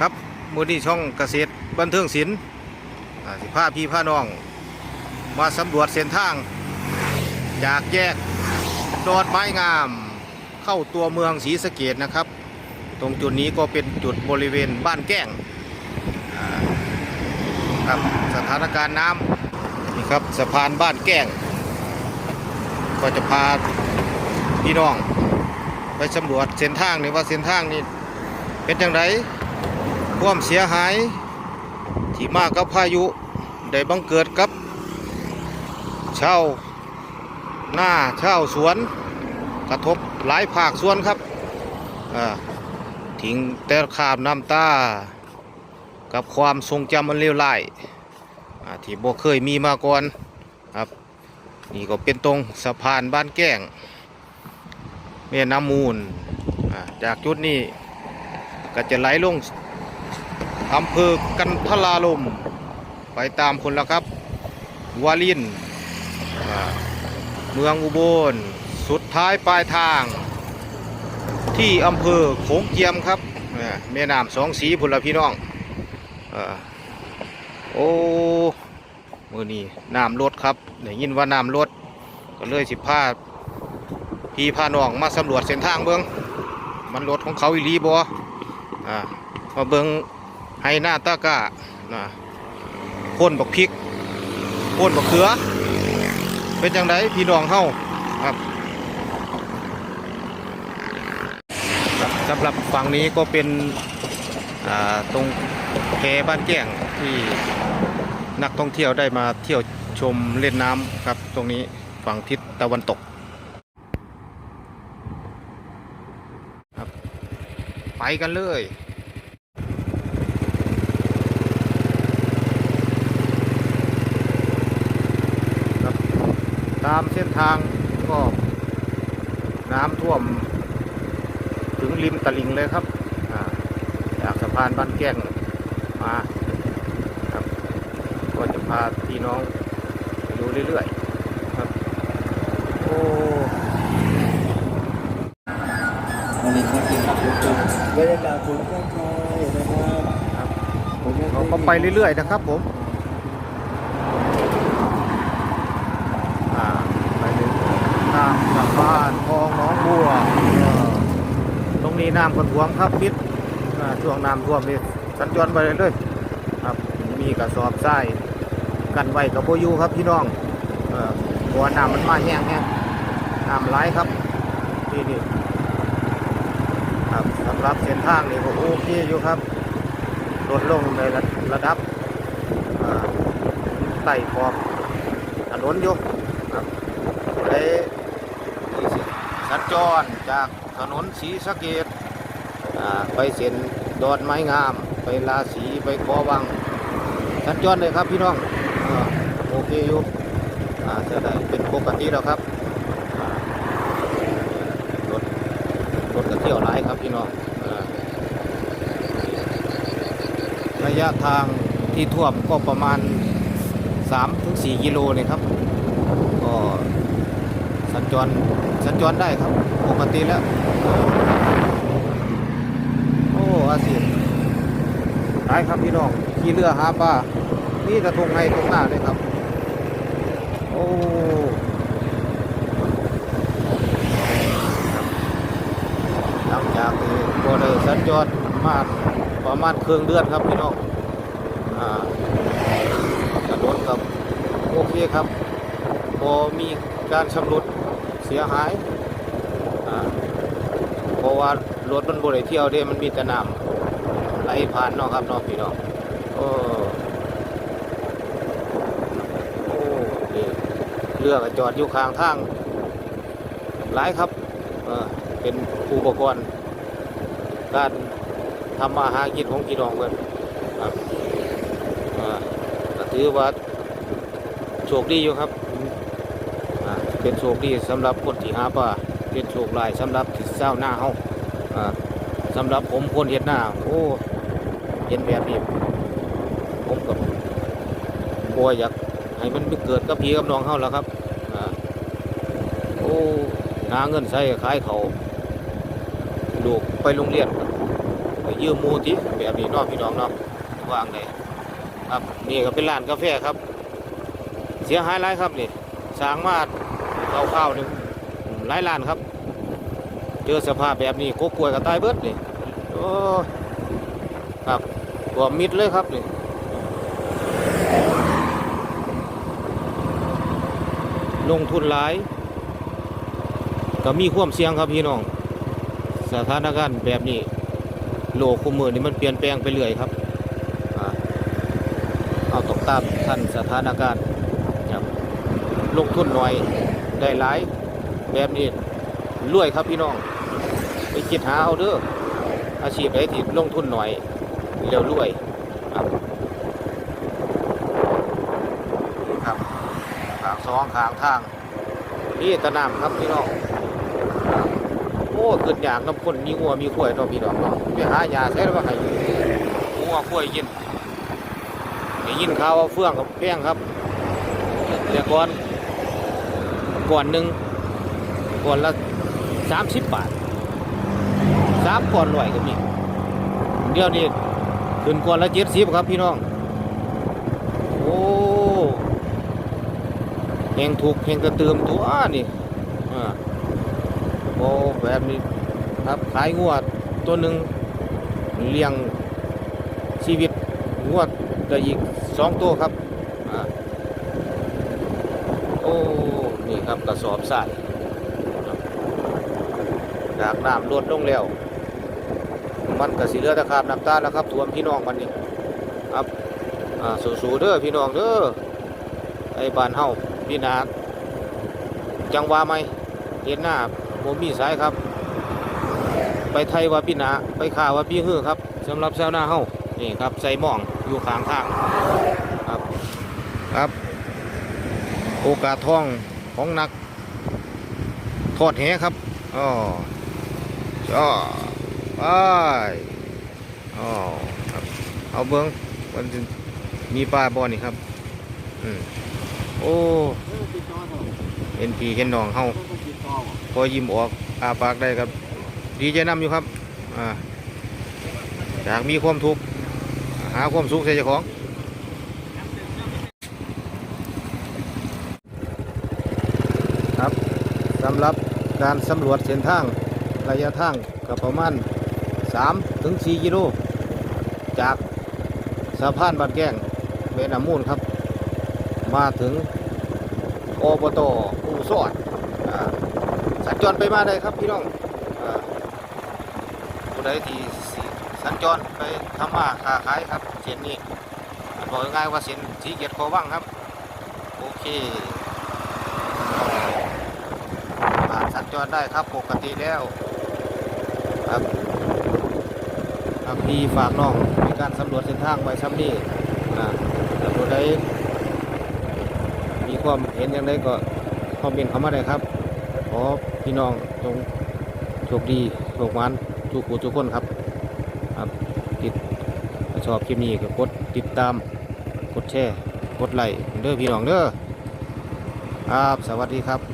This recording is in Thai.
ครับมือที่ช่องเกษตรบันเทิงศิลป์สิพาพี่พาน้อง มาสำรวจเส้นทาง จากแยกดอดไม้งาม เข้าตัวเมืองศรีสะเกดนะครับ ตรงจุดนี้ก็เป็นจุดบริเวณบ้านแก้งครับสถานการณ์น้ำนี่ครับสะพานบ้านแก้ง ก็จะพาพี่น้อง ไปสำรวจเส้นทางนี่ว่าเส้นทางนี่เป็นจังได ความเสียหาย ที่มากับพายุได้บังเกิดกับเช่าหน้าเช่าสวน กระทบหลายภาคส่วนครับทิ้งแต่ขาบน้ำตา กับความทรงจำมันเลวร้ายที่บ่เคยมีมาก่อนครับนี่ก็เป็นตรงสะพานบ้านแก้งแม่น้ำมูลจากจุดนี้ก็จะไหลลง อำเภอกันทลาลม ไปตามคนละครับ วาลิน เมืองอุบล สุดท้ายปลายทาง ที่อำเภอโขงเจียมครับแม่น้ำสองสีพุ่นละพี่น้องอโอ้มือนี้น้ำลดครับได้ยินว่าน้ำลดก็เลยสิพาพี่พาน้องมาสำรวจเส้นทางเบิงมันรถของเขาอีหลีบอ่ามาเบิง ให้หน้าตากานะพ่นบักพริกพ่นบักเขือ เป็นจังไดพี่น้องเฮาครับสำหรับฝั่งนี้ก็เป็นตรงแพบ้านแก้งที่นักท่องเที่ยวได้มาเที่ยวชมเล่นน้ำครับ ตรงนี้ฝั่งทิศตะวันตกไปกันเลย ครับตามเส้น ทางก็น้ำท่วม ถึงริมตลิ่งเลยครับอ่าจากสะพานบ้านแก้งมาครับ ก็จะพาพี่น้องไปดูเรื่อยๆครับโอ้วันนี้ครับกินครับบรรยากาศฝนก็คอยนะครับผมยังเราก็ไปเรื่อยๆนะครับผม อ่า ไปเรื่อยๆน้ำจาก บ้านคลองหน้องบัวตรงนี้น้ำก็ท่วมครับปิดอ่าช่วงน้ำท่วมนี่สัญจรไปเรื่อยครับมีกระสอบทรายกันไว้กับโบอยูครับพี่น้องหัวน้ำมันมาแห้งแห้งน้ำไหลครับที่นี่ครับสำหรับเส้นทางนี่ก็โอเคอยู่ครับลดลงในระระดับไต่ขอบถนนอยู่ครับได้ สัญจรจากถนนศรีสะเกดไปเส้นดอนไม้งาม ไปลาสีไปคอวังสัญจรเลยครับพี่น้องอโอเคอยู่เท่าใดเป็นปกติแล้วครับรถรถก็เที่ยวหลายครับพี่น้องอระยะทางที่ท่วมก็ประมาณ3-4กิโลเลยครับ จรสัญจรได้ครับปกติแล้ว โอ้อาเซียนไปครับพี่น้องขี่เรือหาปลานี่กระทงไงตรงหน้าเลยครับ โอ้หลังจากที่ก็ได้สัญจรมาประมาณเครื่องเดือนครับพี่น้องอ่ากระโดดกับ โอเคครับพอมีการชำรุด สียหายเพราะว่ารถมันบริเที่ยวเด้มันมีแต่น้ำไหลผ่านเนาะครับเนาะพี่น้องโอ้โอ้นี่เรือก็จอดอยู่ข้างทางหลายครับเป็นอุปกรณ์การทำมาหากินของพี่น้องเพื่อนครับถือว่าโชคดีอยู่ครับ เป็นโชคดีสำหรับคนที่หาปลาเป็นโชคลายสำหรับที่เศร้าหน้าเฮาอ่าสำหรับผมคนเห็ดหน้าโอ้เห็นแบบนี้ผมกับบัวอยากให้มันเกิดกับพี่กับน้องเฮาแล้วครับอ่าโอ้หาเงินใช้ขายเขาลูกไปโรงเรียนไปยืมมูติแบบนี้นาะพี่น้องเนาะวางเลยครับนี่ก็เป็นร้านกาแฟครับ เสียหายหลายครับนี่สางมา คร่าวนึ่งหลายล้านครับ เจอสภาพแบบนี้กกล้วยก็ตายเบิดนี่โอ้ครับตัวมิดเลยครับนี่ลงทุนหลายก็มีความเสี่ยงครับพี่น้อง สถานการณ์แบบนี้ โลกคุมมือนี่มันเปลี่ยนแปลงไปเรื่อยครับเอาต้องตามทันสถานการณ์ครับลงทุนหน่อย ได้หลายแบบนี้รวยครับพี่น้อง ไปคิดหาเอาเด้ออาชีพไหนที่ลงทุนหน่อยเร็วรวยครับนี่ครับขางสองขางทางนี่ตะนำครับพี่น้องโอ้เกิดอยากน้ำคนมีงัวมีขวยเนาะพี่น้องเนาะไปหายาใช้แล้วว่าให้งัวขวยกินได้ยินข่าวว่าเฟื่องกับแป้งครับแต่ก่อน ก่อนหนึ่งก่อนละสามสิบบาทสามก่อนลอยก็มีเดี๋ยวนี้ขึ้นก่อนละเจ็ดสิบครับพี่น้องโอ้แหงถูกแหงกระเติมตัวนี่อ่าโอ้แบบนี้ครับขายงวดตัวหนึ่งเลี้ยงชีวิตงวดก็อีกสองตัวครับอ่าโอ้ นี่ครับกระสอบทรายดากน้ำลดลงแล้ว มันก็สิเลือแตะขาบน้ำตาแล้วครับท่วมพี่น้องมันนี่ครับอ่าสู้ๆเด้อพี่น้องเด้อไอ้บ้านเฮาพี่นาจังหวะไหมเห็นหน้าโมมีสายครับ ไปไทยว่าพี่นาไปข่าวว่าพี่ฮือครับสำหรับชาวนาเฮานี่ครับใส่หม่องอยู่ข้างทางครับครับ โอกาสท่อง ของนัก ทอดแหครับอ๋อจ้าไปอ๋อครับเอาเบิ้งมันมีปลาบอนี่ครับ อืมโอ้เห็นพีเห็นน้องเฮาพอยิ้มออกอาปากได้ครับ ดีใจนำอยู่ครับ อ่าอยากมีความทุกข์หาความสุขใส่เจ้าของ ครับสำหรับการสำรวจเส้นทางระยะทางก็ประมาณ3ถึง4กิโลจากสะพานบัดแก้งเมนามูลครับ มาถึงอบตอูสอดสัญจรไปมาได้ครับพี่น้องอ่าผู้ใดที่สัญจรไปทำมาค้าขายครับเส้นนี้บอกง่ายว่าเส้นสีเกียรติโคว่างครับ โอเคผ่านสัญ จรได้ครับปกติแล้วครับครับพี่ฝากน้องในการสำรวจเส้นทางไว้ซ้ำนี่อ่าแต่ผู้ใดมีความเห็นอย่างไรก็คอมเมนต์เข้ามาได้ครับขอพี่น้องจงโชคดีโชคหมันทุกผู้ทุกคนครับครับติดชอบคลิปนี้ก็กดติดตามกดแชร์กดไลค์เด้อพี่น้องเด้อครับสวัสดีครับ